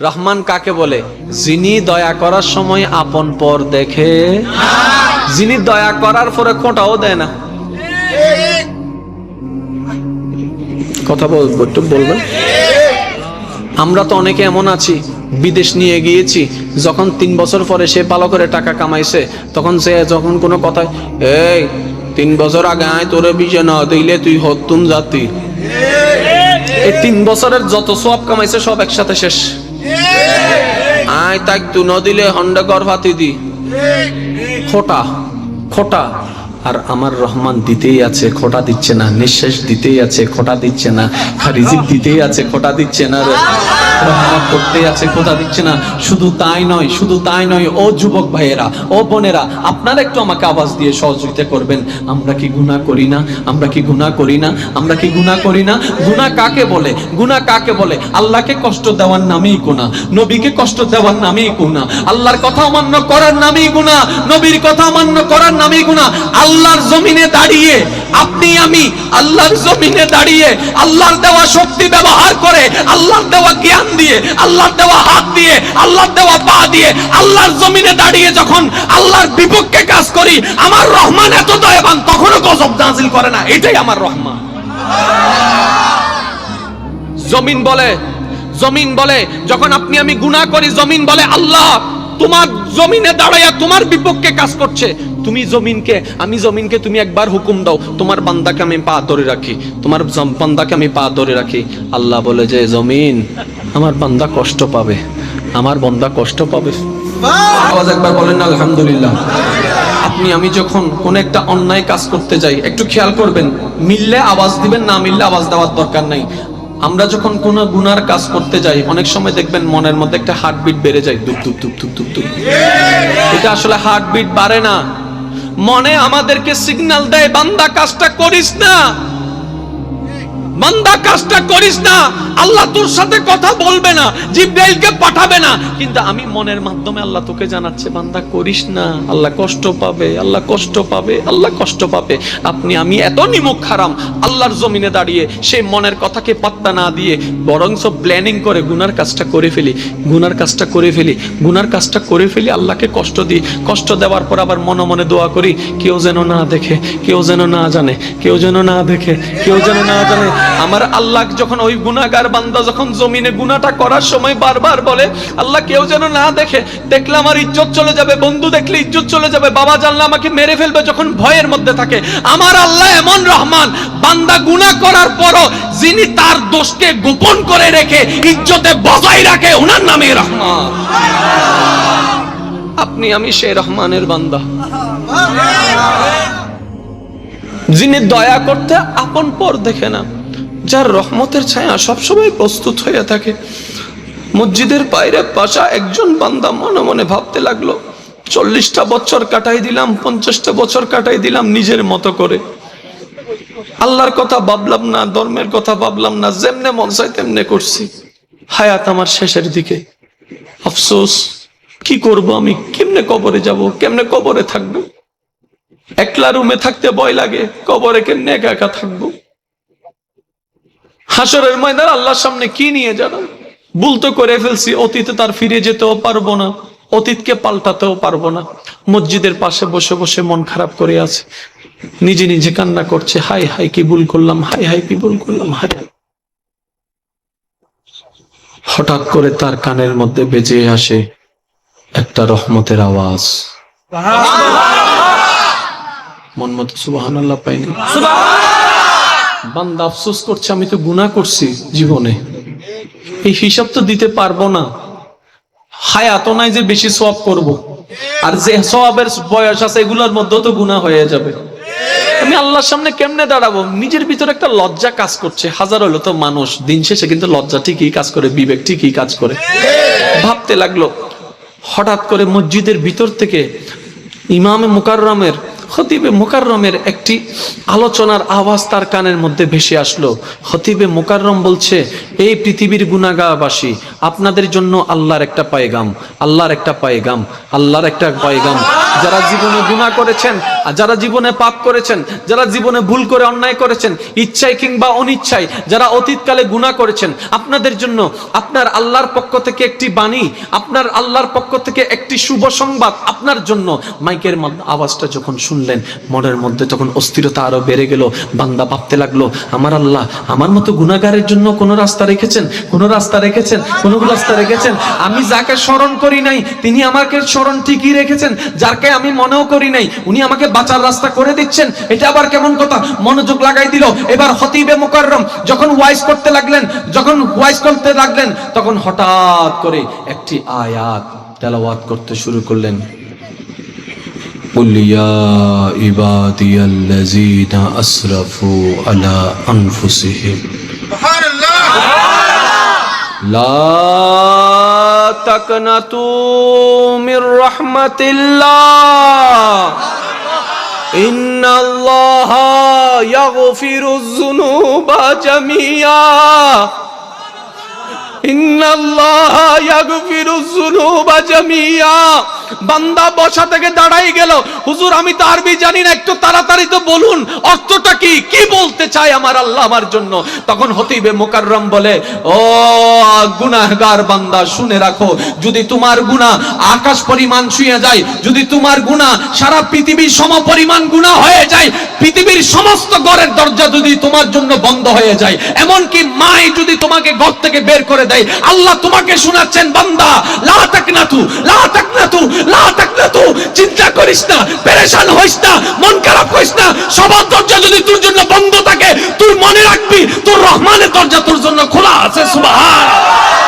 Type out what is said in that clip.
রহমান কাকে বলে? যিনি দয়া করার সময় আপন পর দেখে। যিনি দয়া করার পরে খোঁটাও দেয় না। কথা বলব বলবেন? আমরা তো অনেকে এমন আছি, বিদেশ নিয়ে গিয়েছি, যখন তিন বছর পরে সে ভালো করে টাকা কামাইছে, তখন সে যখন কোনো কথা এই, তিন বছর আগে আয়, তোরে বিজে না দিলে তুই হতুন জাতি। এই তিন বছরের যত সব কামাইছে, সব একসাথে শেষ। আয় তাই তু নদিলে হন্ডা কর ফাতি দি। খোটা খোটা। আর আমার রহমান দিতেই আছে, খোটা দিচ্ছে না। নিঃশ্বাস দিতেই আছে, খোটা দিচ্ছে না। রিজিক দিতেই আছে, খোটা দিচ্ছে না করতেই আছে দিচ্ছে না। শুধু তাই নয়, শুধু তাই নয়, ও যুবক ভাইয়েরা, ও বোনেরা, আপনারা একটু আমাকে আওয়াজ দিয়ে সহযোগিতা করবেন। আমরা কি গুনাহ করি না? আমরা কি গুনাহ করি না? আমরা কি গুনাহ করি না? গুনাহ কাকে বলে? গুনাহ কাকে বলে? আল্লাহকে কষ্ট দেওয়ার নামেই গুনাহ, নবীকে কষ্ট দেওয়ার নামেই গুনাহ, আল্লাহর কথা অমান্য করার নামেই গুনাহ, নবীর কথা অমান্য করার নামেই গুনাহ, আল্লাহর জমিনে দাঁড়িয়ে আপনি, আমি আল্লাহর জমিনে দাঁড়িয়ে আল্লাহর দেওয়া শক্তি ব্যবহার করে, আল্লাহর দেওয়া জ্ঞান দিয়ে, আল্লাহর দেওয়া হাত দিয়ে, আল্লাহর দেওয়া পা দিয়ে, আল্লাহর জমিনে দাঁড়িয়ে যখন আল্লাহর বিপক্ষে কাজ করি, আমার রহমান এত দয়াবান, তখনও গজব নাজিল করে না। এটাই আমার রহমান। জমিন বলে জমিন বলে, যখন আপনি আমি গুনাহ করি, জমিন বলে, আল্লাহ, তোমার জমিনে দাঁড়াইয়া তোমার বিপক্ষে কাজ করছে। তুমি জমিনকে, আমি জমিনকে তুমি একবার হুকুম দাও, তোমার বান্দাকে আমি পা ধরে রাখি, তোমার বান্দাকে আমি পা ধরে রাখি। আল্লাহ বলে যে, জমিন আমার বান্দা কষ্ট পাবে। আমার বান্দা কষ্ট পাবে। আওয়াজ একবার বলেন না আলহামদুলিল্লাহ। আপনি, আমি যখন কোন একটা অন্যায় কাজ করতে যাই, একটু খেয়াল করবেন, মিললে আওয়াজ দিবেন, না মিললে আওয়াজ দেওয়ার দরকার নাই। আমরা যখন কোন গুনার কাজ করতে যাই, অনেক সময় দেখবেন মনের মধ্যে একটা হার্টবিট বেড়ে যায় দুপ দুপ দুপ দুপ দুপ দুপ এটা আসলে হার্টবিট বাড়ে না। মনে আমাদেরকে সিগন্যাল দেয়, বান্দা, কাজটা করিস না। বান্দা কাজটা করিস না, আল্লাহ তোর সাথে কথা বলবে না, জিব্রাইলকে পাঠাবে না। কিন্তু আমি মনের মাধ্যমে আল্লাহ তোকে জানাচ্ছে, বান্দা করিস না, আল্লাহ কষ্ট পাবে, আল্লাহ কষ্ট পাবে, আল্লাহ কষ্ট পাবে। আপনি, আমি এত নিমুখ খারাম আল্লাহর জমিনে দাঁড়িয়ে সেই মনের কথাকে পাত্তা না দিয়ে বরং সব প্ল্যানিং করে গুনার কাজটা করে ফেলি, গুনার কাজটা করে ফেলি, গুনার কাজটা করে ফেলি, আল্লাহকে কষ্ট দিই। কষ্ট দেওয়ার পর আবার মনে মনে দোয়া করি, কেউ যেন না দেখে, কেউ যেন না জানে, কেউ যেন না দেখে, কেউ যেন না জানে। আমার আল্লাহ যখন ওই গুনাহগার বান্দা যখন জমিনে গুনাহটা করার সময় বারবার বলে, আল্লাহ কেউ যেন না দেখে, দেখলে আমার ইজ্জত চলে যাবে, বন্ধু দেখলে ইজ্জত চলে যাবে, বাবা জানলে আমাকে মেরে ফেলবে যখন ভয়ের মধ্যে থাকে। আমার আল্লাহ এমন রহমান, বান্দা গুনাহ করার পরও যিনি তার দোষকে গোপন করে রেখে ইজ্জতে বজায় রাখে, ওনার নামে রহমান। আপনি, আমি সেই রহমানের বান্দা। যিনি দয়া করতে আপন পর দেখে না যার রহমতের ছায়া সবসময় প্রস্তুত হয়ে থাকে। মসজিদের বাইরে পাশা একজন বান্দা মনে মনে ভাবতে লাগল, চল্লিশটা বছর কাটাই দিলাম, পঞ্চাশটা বছর কাটাই দিলাম নিজের মতো করে। আল্লাহর কথা ভাবলাম না, ধর্মের কথা ভাবলাম না, যেমনে মন চাই তেমনে করছি। হায়াত আমার শেষের দিকে। আফসোস, কি করব আমি? কেমনে কবরে যাব? কেমনে কবরে থাকব? একলা রুমে থাকতে ভয় লাগে, কবরে কেমনে একা একা থাকব? হাসরের ময়দান আল্লাহর সামনে কি নিয়ে যাব? ভুল তো করে ফেলছি অতীতে তার ফিরে যেতেও পারব না অতীতকে পাল্টাতেও পারব না। মসজিদের পাশে বসে বসে মন খারাপ করে আছে নিজে নিজে কান্না করছে হাই হাই কি ভুল করলাম হাই হাই কি ভুল করলাম হাই। হঠাৎ করে তার কানের মধ্যে বেজে আসে একটা রহমতের আওয়াজ। মন মতো আল্লাহ পাইনি। বান্দা আফসোস করছে, আমি তো গুনাহ করছি জীবনে। এই হিসাব তো দিতে পারব না। হায়াত নাই যে বেশি সওয়াব করব। আর যে সওয়াবের বয়স আছে, এগুলোর মধ্যেও তো গুনাহ হয়ে যাবে। আমি আল্লাহর সামনে কেমনে দাঁড়াবো? নিজের ভিতরে একটা লজ্জা কাজ করছে। হাজার হলো তো মানুষ, দিন শেষে কিন্তু লজ্জা ঠিকই কাজ করে, বিবেক ঠিকই কাজ করে। ভাবতে লাগল, হঠাৎ করে মসজিদের ভিতর থেকে ইমামে মুকাররমের খতিবে মুকাররমের একটি আলোচনার আওয়াজ তার কানের মধ্যে ভেসে আসলো। খতিবে মুকাররম বলছে, এই পৃথিবীর গুনাগাবাসী আপনাদের জন্য আল্লাহর একটা পায়গাম, আল্লাহর একটা পায়গাম, আল্লাহর একটা পায়গাম। যারা জীবনে গুণা করেছেন যারা জীবনে পাপ করেছেন, যারা জীবনে ভুল করে অন্যায় করেছেন, ইচ্ছায় কিংবা অনিচ্ছায়, যারা অতীতকালে গুনাহ করেছেন, আপনাদের জন্য আপনার আল্লাহর পক্ষ থেকে একটি বাণী, আপনার আল্লাহর পক্ষ থেকে একটি শুভ সংবাদ আপনার জন্য। মাইকের আওয়াজটা যখন শুনলেন, মনের মধ্যে তখন অস্থিরতা আরও বেড়ে গেল, বান্দা ভাবতে লাগল, আমার আল্লাহ, আমার মতো গুণাগারের জন্য কোন রাস্তা রেখেছেন? কোন রাস্তা রেখেছেন? কোন রাস্তা রেখেছেন? আমি যাকে স্মরণ করি নাই, তিনি আমাকে স্মরণ ঠিকই রেখেছেন যাকে আমি মনেও করি নাই, উনি আমাকে বাঁচার রাস্তা করে দিচ্ছেন এটা আবার কেমন কথা মনোযোগ লাগাই দিল এবার হতিবে মুকাররম যখন ওয়াইজ করতে লাগলেন যখন ওয়াইজ করতে লাগলেন তখন হঠাৎ করে একটি আয়াত তেলাওয়াত করতে শুরু করলেন قل يا عبادي الذين أسرفوا على أنفسهم لا تقنطوا من رحمة الله إن الله يغفر الذنوب جميعا. আকাশ পরিমাণ ছুঁয়ে যায়, যদি তোমার গুনাহ সারা পৃথিবীর সম পরিমাণ গুনাহ হয়ে যায়, পৃথিবীর সমস্ত ঘরের দরজা যদি তোমার জন্য বন্ধ হয়ে যায়, এমনকি মাই যদি তোমাকে ঘর থেকে বের করে দেয় আল্লাহ তোমাকে শোনাচ্ছেন, বান্দা, লা লা চিন্তা করিস না, পেরেশান হইস না, মন খারাপ হইস না। সবার দরজা যদি তোর জন্য বন্ধ থাকে, তুই মনে রাখবি, তোর রহমানের দরজা তোর জন্য খোলা আছে, সুবহান।